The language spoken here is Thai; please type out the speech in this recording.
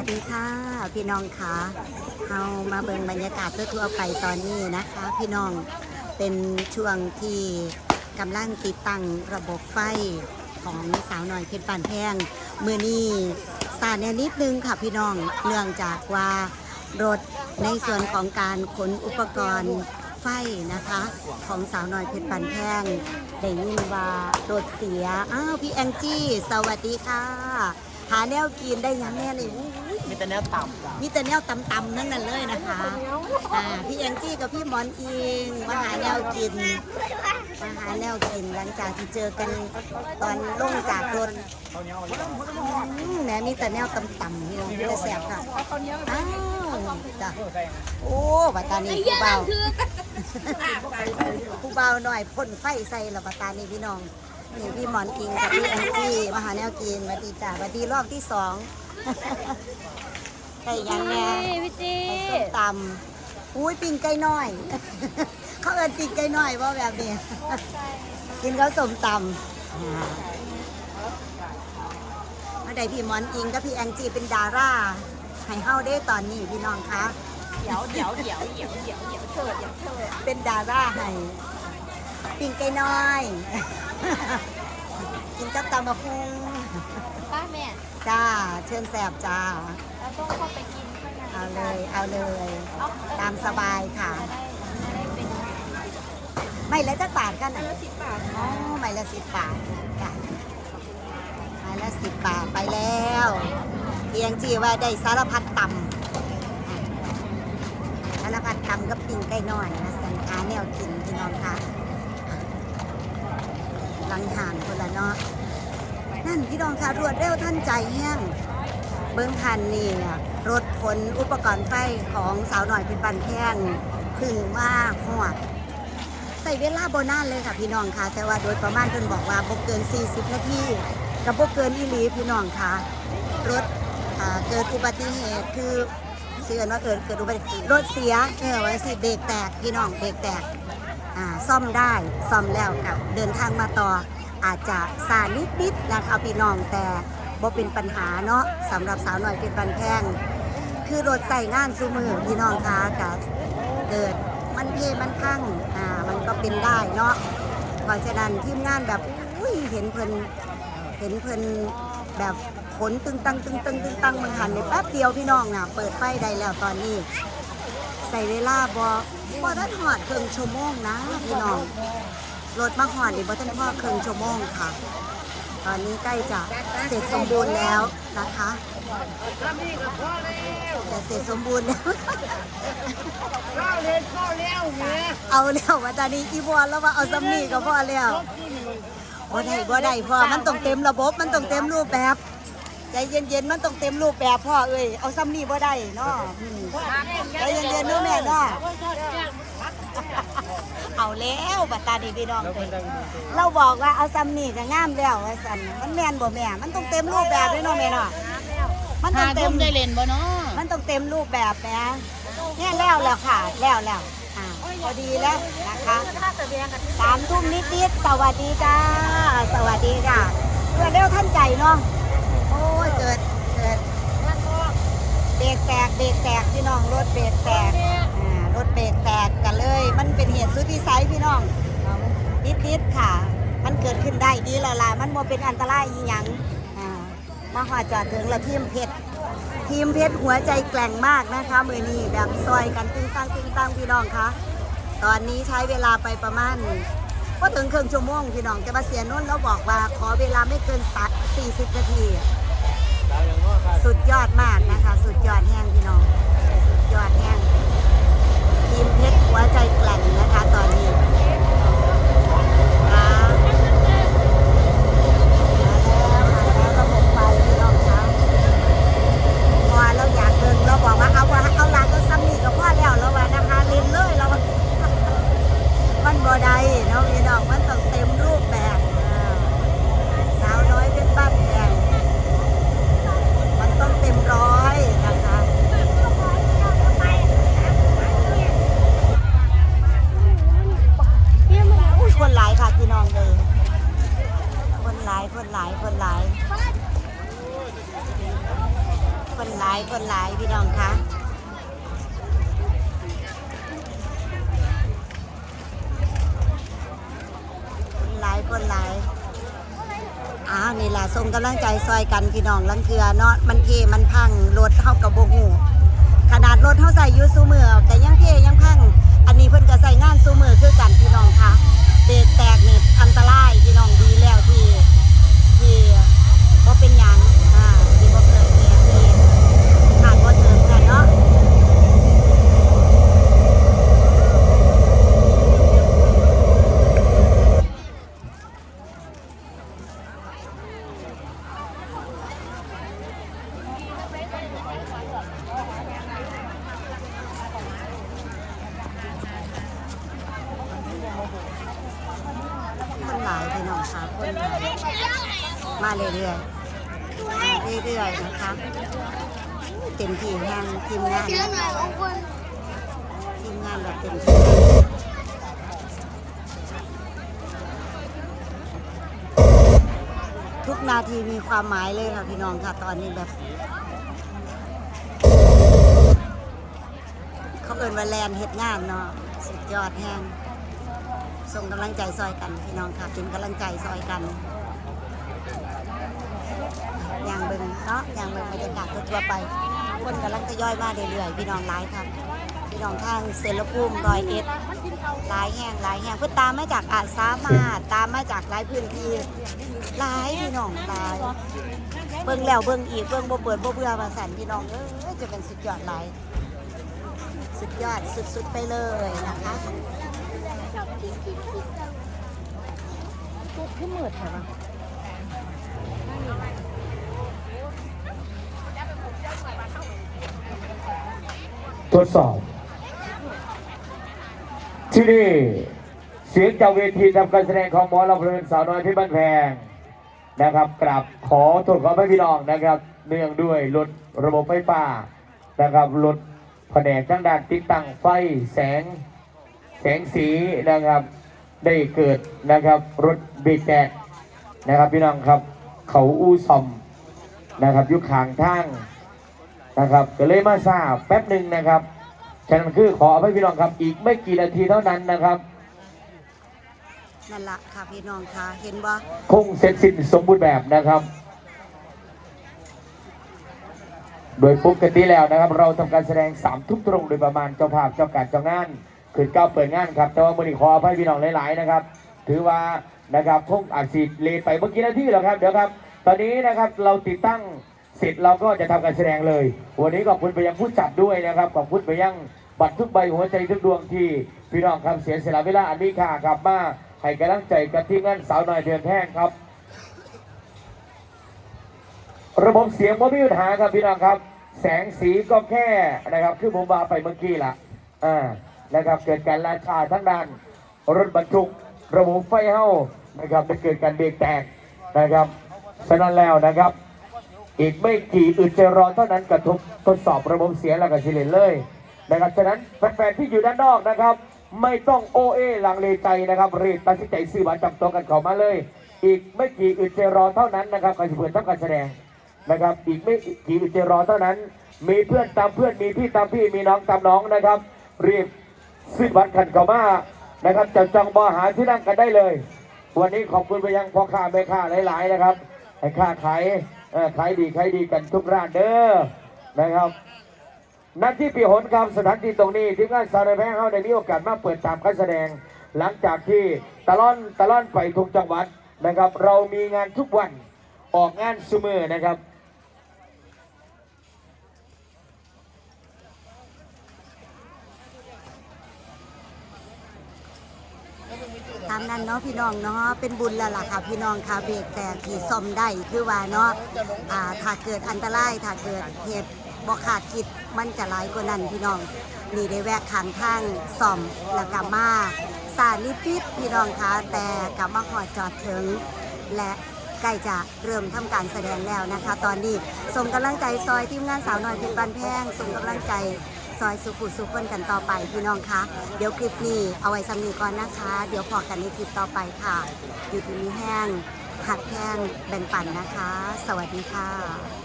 สวัสดีค่ะพี่น้องคะเรามาเบิ่งบรรยากาศทั่วๆไปตอนนี้นะคะ พี่น้องเป็นช่วงที่กำลังติดตั้งระบบไฟของสาวหน่อยเพชรปานแพงมือนี้สาดแนนิดนึงค่ะพี่น้องเนื่องจากว่ารถในส่วนของการขนอุปกรณ์ไฟนะคะ ของสาวหน่อยเพชรปานแพงได้ยินว่ารถเสียอ้าวพี่แองจี้สวัสดีค่ะ หาแนวกินได้ยังแน่เลยอู้ มีแต่แนวต่ำจ้ะมีแต่แนวตำๆนั่นน่ะเลยนะคะอ่าพี่แองจี้กับพี่หมอนอิงมาหาแนวกินมาหาแนวกินหลังจากที่เจอกันตอนลงจากรถอืมแหมมีแต่แนวตำๆนี่เราจะแสบค่ะอ้าวจ้ะโอ้บัตตานีผู้เบาผู้เบาหน่อยพ่นไฟใส่ละบัตตานีพี่น้อง นี่พี่หมอนอิงกับพี่แองจี้มาหาแนวกินสวัสดีจ้ะสวัสดีรอบที่สองไก่ยังแน่พี่จีไก่ส้มตำอุ้ยปิ้งไก่น้อย เขาเอินปิ้งไก่น้อยว่าแบบนี้ กินข้าวส้มตำอ่ามาได้พี่หมอนอิงกับพี่แองจีเป็นดาราให้เฮาได้ตอนนี้พี่น้องคะเดี๋ยวเดี๋ยวเดี๋ยวเดี๋ยวเดี๋ยวเดี๋ยวเถิดเดี๋ยวเถิดเป็นดาราให้ปิ้งไก่น้อย กินกับตำมะพุงป้าแม่จ้า เชิญแสบจ้า เราต้องเข้าไปกินข้างในเอาเลย เอาเลยเอาตามสบายค่ะได้ได้เป็นไม่ละจักบาทกันนะละสิบบาทอ๋อไม่ละสิบบาทจ้ะไม่ละสิบบาทไปแล้วเพียงจีว่าได้สารพัดตำสารพัดตำก็ปิ้งไก่น้อยนะสันค้าแนวกินพี่น้องคะ หลังห่างคนละเนาะนั่นพี่น้องคะรวดเร็วท่านใจแห้งเบิ้งคันนี่รถขนอุปกรณ์ไฟของสาวหน่อยเป็นปันแพงพึ่งมาหอดใส่เวลาโบนานเลยค่ะพี่น้องค่ะ แต่ว่าโดยประมาณเพิ่นบอกว่าบ่เกิน 40 นาทีกับบ่เกินอีหลีพี่น้องค่ะ รถเกิดอุบัติเหตุคือเสื่อนว่าเกิดเกิดอุบัติเหตุรถเสียเออว่าสิเบรกแตกพี่น้องเบรกแตก ซ่อมได้ซ่อมแล้วกับเดินทางมาต่ออาจจะสานิดๆนะคะพี่น้องแต่บ่เป็นปัญหาเนาะสำหรับสาวหน่อยเป็นบันแพงคือรถใส่งานซูมือพี่น้องคะกับเกิดมันเพมันพังอ่ามันก็เป็นได้เนาะเพราะฉะนั้นทีมงานแบบอุ้ยเห็นเพิ่นเห็นเพิ่นแบบขนตึงตังตึงตังตึงตังมันหันในแป๊บเดียวพี่น้องนะเปิดไฟได้แล้วตอนนี้ ใส่เวลาบอบอทันหอดเครึ่องชั่วโมงนะพี่น้องรถมาหอดดิบอทันพอดครึ่องชั่วโมงค่ะ ตอนนี้ใกล้จะเสร็จสมบูรณ์แล้วนะคะแต่เสร็จสมบูรณ์แล้วข้าวเลยข้าวแล้วเนี่ยเอาแล้วว่าตอนนี้อีบอลแล้วว่าเอาซัมนี่ก็พอแล้วบ่ได้บ่ได้พ่อมันต้องเต็มระบบมันต้องเต็มรูปแบบ ใจเย็นๆมันต้องเต็มรูปแบบพ่อเอ้ยเอาซัมนี่บ่ได้เนาะอืมใจเย็นๆเนาะแม่เนาะเอาแล้วบัดตาดีพี่น้องเอ้ยเราบอกว่าเอาซัมนี่ก็งามแล้วว่าซั่นมันแม่นบ่แม่ มันต้องเต็มรูปแบบเลยเนาะแม่เนาะมันต้องเต็มได้เล่นบ่เนาะมันต้องเต็มรูปแบบนะเนี่ยแล้วแล้วค่ะ แล้วแล้วอ่าพอดีแล้วนะคะถ้าจะเรียนกันสามทุ่มนิดๆสวัสดีจ้า สวัสดีค่ะเพื่อเร็วท่านใจเนาะโอ้ยเกิดเกิดเบรกแตก เบรกแตกพี่น้องรถเบรกแตกอ่ารถเบรกแตกกันเลย มันเป็นเหตุสุดวิสัยพี่น้องนิดๆค่ะ มันเกิดขึ้นได้ดีแล้วล่ะมันโมเป็นอันตรายอีหยังอ่ามาหอดจอดถึงแล้วทีมเพชรทีมเพชรหัวใจแกร่งมากนะคะมือนี้แบบซอยกันตึงตังตึงตังพี่น้องคะตอนนี้ใช้เวลาไปประมาณก็ถึงครึ่งชั่วโมงพี่น้องแต่ว่าเสียนุ่นเราบอกว่าขอเวลาไม่เกินสัก40 นาที สุดยอดมากนะคะ สุดยอดแห้งพี่น้อง สุดยอดแห้งทีมเพชรหัวใจแกล่งนะคะตอนนี้ค่ะมาแล้วมาแล้วระบบไฟพี่น้องคะ พอเราอยากเดินเราบอกว่าเอาว่าเอาหลักก็ซ้ำนี่ก็พอแล้วเราว่านะคะเล่นเลยเราว่ามันบ่ได้เนาะพี่น้องมันต้องเต็มรูปแบบอ่าสาวน้อยเป็นบ้านแพงมันต้องเต็มร้อยนะคะ ลคนหลายพี่น้องคะคนหลายคนหลายอ้าวนี่แหละส่งกำลังใจซอยกันพี่น้องลังเกือเนาะมันเพมันพังรถเท่ากับโบหูขนาดรถเท่าใส่ยูซูมือแต่ยังเทยังพัง อันนี้เพิ่นก็ใส่งานซูมือคือกันพี่น้องคะเบรกแตกนี่อันตรายพี่น้องดีแล้วที่ ที่บ่เป็นหยังอ่าที่บ่เกิดเหตุที่ขาดบ่ถึงกันเนาะคนหลายพี่น้องค่ะคนหลาย มาเรื่อยๆมาเรื่อยๆนะคะเต็มที่แห่งทีมงานทีมงานแบบเต็มที่ทุกนาทีมีความหมายเลยค่ะพี่น้องค่ะตอนนี้แบบเขาเอินว่าแลนเฮ็ดงานเนาะสุดยอดแห้งส่งกำลังใจซอยกันพี่น้องค่ะเป็นกำลังใจซอยกัน ยางเบิงเนาะยางเบิงบรรยากาศทั่วๆไป คนกำลังทยอยมาเรื่อยๆพี่น้องหลายครับพี่น้องทางเซลภูมิรอยเอ็ดหลายแห่งหลายแห่งเพื่อตามมาจากอาสามาตามมาจากหลายพื้นที่หลายพี่น้องหลายเบิ่งแล้วเบิ่งอีกเบิ่งบ่เปิดบ่เบื่อมาสั่นพี่น้องเอ้ยจะเป็นสุดยอดหลายสุดยอดสุดๆไปเลยนะคะขึ้นมืดใช่ปะ ทดสอบ ที่นี่เสียงจากเวทีทำการแสดงของหมอลำเพลินสาวน้อยที่บ้านแพงนะครับกราบขอโทษขอพระพี่น้องนะครับ เนื่องด้วยรถระบบไฟฟ้านะครับรถแผนกทั้งด้านติดตั้งไฟแสงแสงสีนะครับ ได้เกิดนะครับรถบรกแตกนะครับพี่น้องครับ เขาอู้ซอมนะครับยุคขางทาง นะครับก็เลยมาทราบแป๊บหนึ่งนะครับฉะนั้นคือขอให้พี่น้องครับอีกไม่กี่นาทีเท่านั้นนะครับนั่นละค่ะพี่น้องค่ะเห็นบ่คงเสร็จสิ้นสมบูรณ์แบบนะครับ โดยปกติแล้วนะครับ เราทำการแสดงสามทุ่มตรงโดยประมาณเจ้าภาพเจ้าการเจ้างานคืนเก้าเปิดงานครับแต่ว่ามือนี้ขอให้พี่น้องหลายๆนะครับ ถือว่านะครับคงอาจสิเลทไปเมื่อกี้นาทีแล้วครับเดี๋ยวครับ ตอนนี้นะครับเราติดตั้ง เสร็จเราก็จะทำการแสดงเลย วันนี้ขอบคุณไปยังผู้จัดด้วยนะครับขอบคุณไปยังบัตรทุกใบหัวใจทุกดวงที่พี่น้องครับเสียสละเวลาอันนี้ค่ะครับมาให้กำลังใจกับทีมงานสาวหน่อยเดือนแท่งครับ ระบบเสียงไม่มีปัญหาครับพี่น้องครับ แสงสีก็แค่นะครับคือผมว่าไปเมื่อกี้ละอ่านะครับเกิดการราชาทั้งด้านรถบรรทุกระบบไฟเฮ้านะครับได้เกิดการเบรกแตกนะครับฉะนั้นแล้วนะครับ อีกไม่กี่อึดใจรอเท่านั้นกระทบทดสอบระบบเสียงแล้วก็สิเลนเลยนะครับฉะนั้นแฟนๆที่อยู่ด้านนอกนะครับ ไม่ต้องโอเอลังเลใจนะครับรีบตัดสินใจซื้อบัตรจับตัวกันเข้ามาเลย อีกไม่กี่อึดใจรอเท่านั้นนะครับการเปิดทำการแสดงนะครับ อีกไม่กี่อึดใจรอเท่านั้น มีเพื่อนตามเพื่อนมีพี่ตามพี่มีน้องตามน้องนะครับรีบซื้อบัตรกันเข้ามานะครับจะจองบอหาที่นั่งกันได้เลย วันนี้ขอบคุณไปยังพ่อค้าแม่ค้าหลาย ๆ นะครับให้ค้าขาย ขายดีขายดีกันทุกร้านเด้อนะครับนัดที่ปีหนครับสถานที่ตรงนี้ทีมงานสาวในแพงเขาได้มีโอกาสมาเปิดตามการแสดง หลังจากที่ตะล่อนตะล่อนไปทุกจังหวัดนะครับ เรามีงานทุกวันออกงานซูเมอนะครับ ตามนั้นเนาะพี่น้องเนาะเป็นบุญแล้วล่ะค่ะพี่น้องค่ะเบรกแตกที่ซ่อมได้คือว่าเนาะอ่าถ้าเกิดอันตรายถ้าเกิดเหตุบ่ขาดคิดมันจะหลายกว่านั้นพี่น้องนี่ได้แวะข้างทางซ่อมแล้วก็มาสาลิปิดพี่น้องคะแต่กลับมาหอดจอดถึง และใกล้จะเริ่มทำการแสดงแล้วนะคะ ตอนนี้ส่งกำลังใจซอยทีมงานสาวน้อยเพชรบานแพงส่งกำลังใจ ซอยสุขุสุขคนกันต่อไปพี่น้องคะเดี๋ยวคลิปนี้เอาไว้สำนีก่อนนะคะ เดี๋ยวพอกันในคลิปต่อไปค่ะ อยู่ที่มีแห้งหัดแห้งแบ่งปันนะคะ สวัสดีค่ะ